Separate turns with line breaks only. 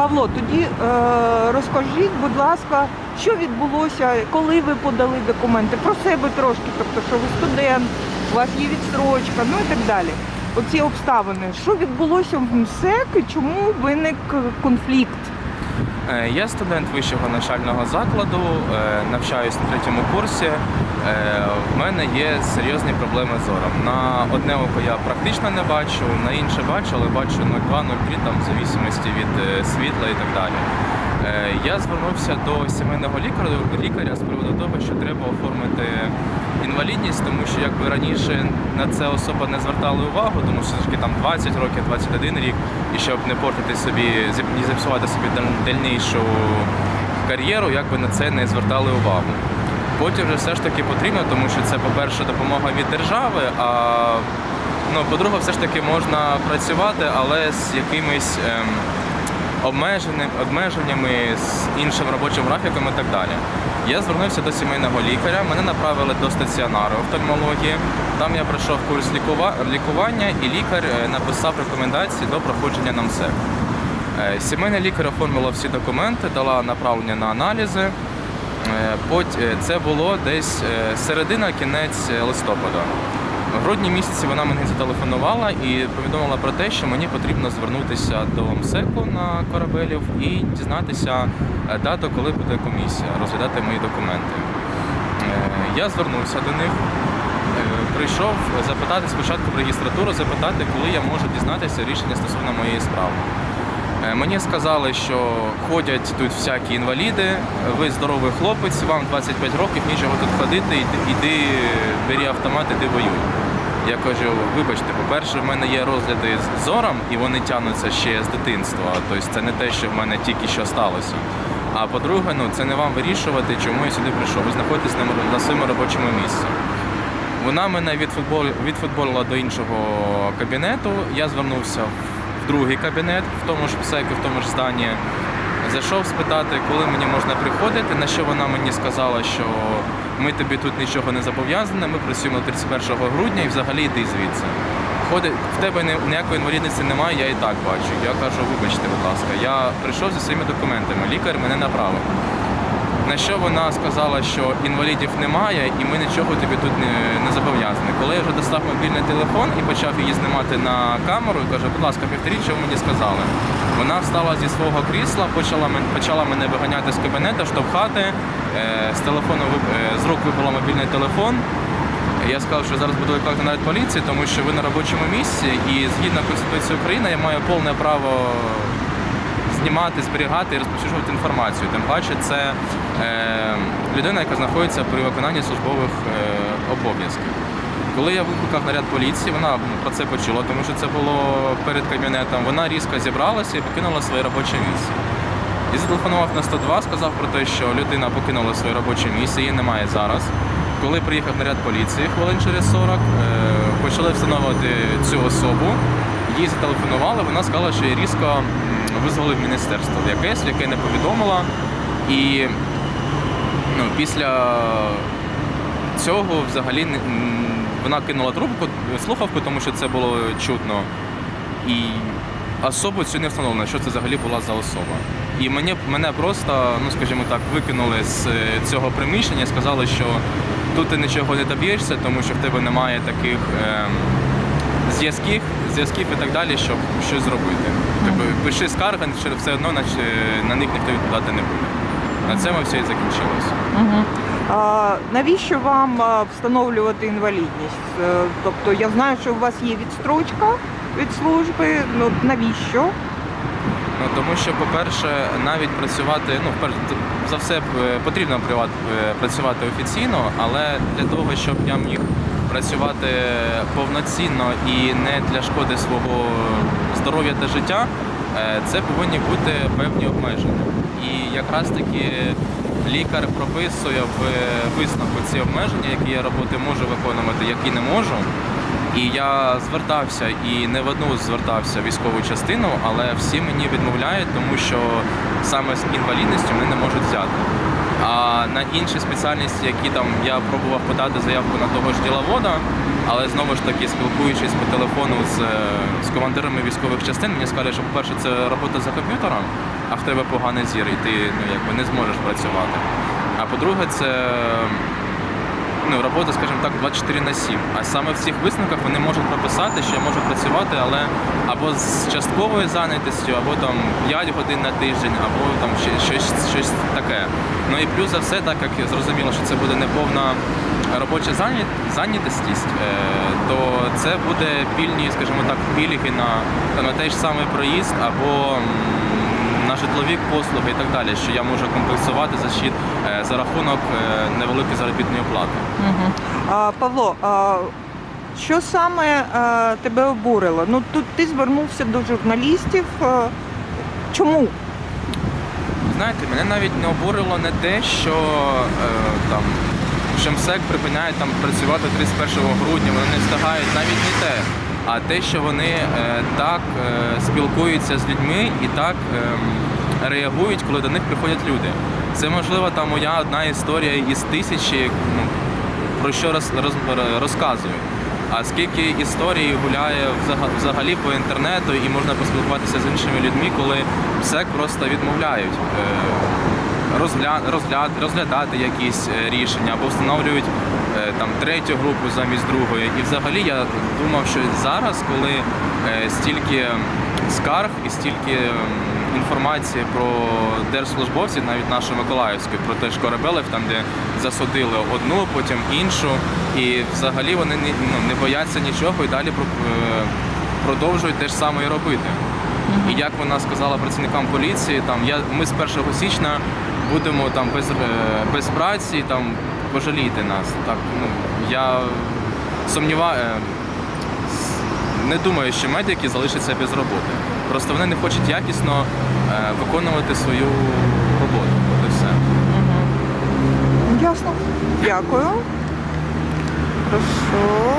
Павло, тоді е, розкажіть, будь ласка, що відбулося, коли ви подали документи про себе трошки, тобто, що ви студент, у вас є відстрочка, ну і так далі. Оці обставини. Що відбулося в МСЕК і чому виник конфлікт?
Е, Я студент вищого навчального закладу, е, навчаюсь на третьому курсі. Е, В мене є серйозні проблеми з зором. На одне око я практично не бачу, на інше бачу, але бачу 0,2-0,3 там в зависимості від світла і так далі. Е, Я звернувся до сімейного лікаря, лікаря з приводу того, що треба оформити інвалідність, тому що якби раніше на це особа не звертали увагу, тому що все ж таки там 20 років, 21 рік, і щоб не портити собі, не зіпсувати собі дальнішу кар'єру, якби на це не звертали увагу. Потім вже все ж таки потрібно, тому що це, по-перше, допомога від держави, а ну, по-друге, все ж таки можна працювати, але з якимись ем, обмеженнями, з іншим робочим графіком і так далі. Я звернувся до сімейного лікаря, мене направили до стаціонару офтальмології. Там я пройшов курс лікува- лікування і лікар е, написав рекомендації до проходження на МСЕК. Е, Сімейний лікар оформила всі документи, дала направлення на аналізи. Е, Це було десь середина, кінець е, листопада. В грудні місяці вона мені зателефонувала і повідомила про те, що мені потрібно звернутися до МСЕКу на корабелів і дізнатися е, дату, коли буде комісія, розглядати мої документи. Е, Я звернувся до них, е, прийшов запитати спочатку в регістратуру, запитати, коли я можу дізнатися рішення стосовно моєї справи. Е, Мені сказали, що ходять тут всякі інваліди, ви здоровий хлопець, вам 25 років, нічого тут ходити, йди бери автомат, іди воюй. Я кажу, вибачте, по-перше, в мене є розгляди з зором, і вони тягнуться ще з дитинства. Тобто це не те, що в мене тільки що сталося. А по-друге, ну це не вам вирішувати, чому я сюди прийшов. Ви знаходитесь на, своєму робочому місці. Вона мене відфутбол- відфутболила до іншого кабінету. Я звернувся другий кабінет, в тому ж псеку, в тому ж зданні. Зайшов спитати, коли мені можна приходити, на що вона мені сказала, що ми тобі тут нічого не зобов'язані, ми працюємо 31 грудня і взагалі йди звідси. Ходить, в тебе ні- ніякої інвалідності немає, я і так бачу. Я кажу, вибачте, будь ласка, я прийшов зі своїми документами, лікар мене направив. На що вона сказала, що інвалідів немає і ми нічого тобі тут не, не зобов'язані. Коли я вже достав мобільний телефон і почав її знімати на камеру, і каже, будь ласка, повторіть, що ви мені сказали. Вона встала зі свого крісла, почала, почала мене виганяти з кабінету, штовхати. Е, з телефону е, з рук вибила мобільний телефон. Я сказав, що зараз буду викликати навіть поліцію, тому що ви на робочому місці і згідно Конституції України я маю повне право знімати, зберігати і розповсюджувати інформацію. Тим паче, це е, людина, яка знаходиться при виконанні службових е, обов'язків. Коли я викликав наряд поліції, вона про це почула, тому що це було перед кабінетом. Вона різко зібралася і покинула своє робоче місце. І зателефонував на 102, сказав про те, що людина покинула своє робоче місце, її немає зараз. Коли приїхав наряд поліції хвилин через 40, е, почали встановлювати цю особу. Їй зателефонували, вона сказала, що її різко визвали міністерство якесь, яке не повідомила. І ну, після цього взагалі вона кинула трубку, слухавку, тому що це було чутно. І особу цю не встановлено, що це взагалі була за особа. І мене, мене просто, ну скажімо так, викинули з е, цього приміщення сказали, що тут ти нічого не доб'єшся, тому що в тебе немає таких ем, зв'язків, зв'язків і так далі, щоб щось зробити. Тобто пиши скарги, що все одно наче на них ніхто відповідати не буде. На цьому все і закінчилося.
Угу. А, навіщо вам встановлювати інвалідність? Е, Тобто я знаю, що у вас є відстрочка від служби. Ну навіщо?
Ну тому що, по-перше, навіть працювати, ну перш за все е, потрібно е, працювати офіційно, але для того, щоб я міг працювати повноцінно і не для шкоди свого здоров'я та життя, е, це повинні бути певні обмеження. І якраз таки лікар прописує в висновку ці обмеження, які я роботи можу виконувати, які не можу. І я звертався і не в одну звертався в військову частину, але всі мені відмовляють, тому що саме з інвалідністю мене не можуть взяти. А на інші спеціальності, які там я пробував подати заявку на того ж діловода, але знову ж таки спілкуючись по телефону з, е, з командирами військових частин, мені сказали, що по-перше, це робота за комп'ютером, а в тебе поганий зір, і ти ну, якби не зможеш працювати. А по-друге, це ну, робота, скажімо так, 24 на 7. А саме в цих висновках вони можуть прописати, що я можу працювати, але або з частковою зайнятістю, або там 5 годин на тиждень, або там щось, щось таке. Ну і плюс за все, так як зрозуміло, що це буде неповна робоча зайня- зайнятість, е, то це буде пільні, скажімо так, пільги на, на той ж самий проїзд або на житлові послуги і так далі, що я можу компенсувати за щит за рахунок е, невеликої заробітної плати.
А, Павло, а, що саме а, тебе обурило? Ну тут ти звернувся до журналістів. а, Чому?
Знаєте, мене навіть не обурило не те, що е, там що МСЕК припиняє там працювати 31 грудня, вони не встигають навіть не те, а те, що вони е, так е, спілкуються з людьми і так е, реагують, коли до них приходять люди. Це можливо там моя одна історія із тисячі, ну, про що роз, роз, розказую. А скільки історій гуляє взага- взагалі по інтернету і можна поспілкуватися з іншими людьми, коли МСЕК просто відмовляють е, розгля, розгляд, розглядати якісь е, рішення або встановлюють е, там третю групу замість другої. І взагалі я думав, що зараз, коли стільки скарг і стільки інформації про держслужбовців, навіть нашу Миколаївську, про те ж корабелів, там де засудили одну, потім іншу, і взагалі вони не, ну, не бояться нічого і далі е, продовжують те ж саме і робити. І як вона сказала працівникам поліції, там я ми з 1 січня будемо там без, е, без праці, там пожалійте нас. Так ну я сумніваю. Не думаю, що медики залишаться без роботи. Просто вони не хочуть якісно е, виконувати свою роботу. От і все.
Ясно. Дякую. Хорошо.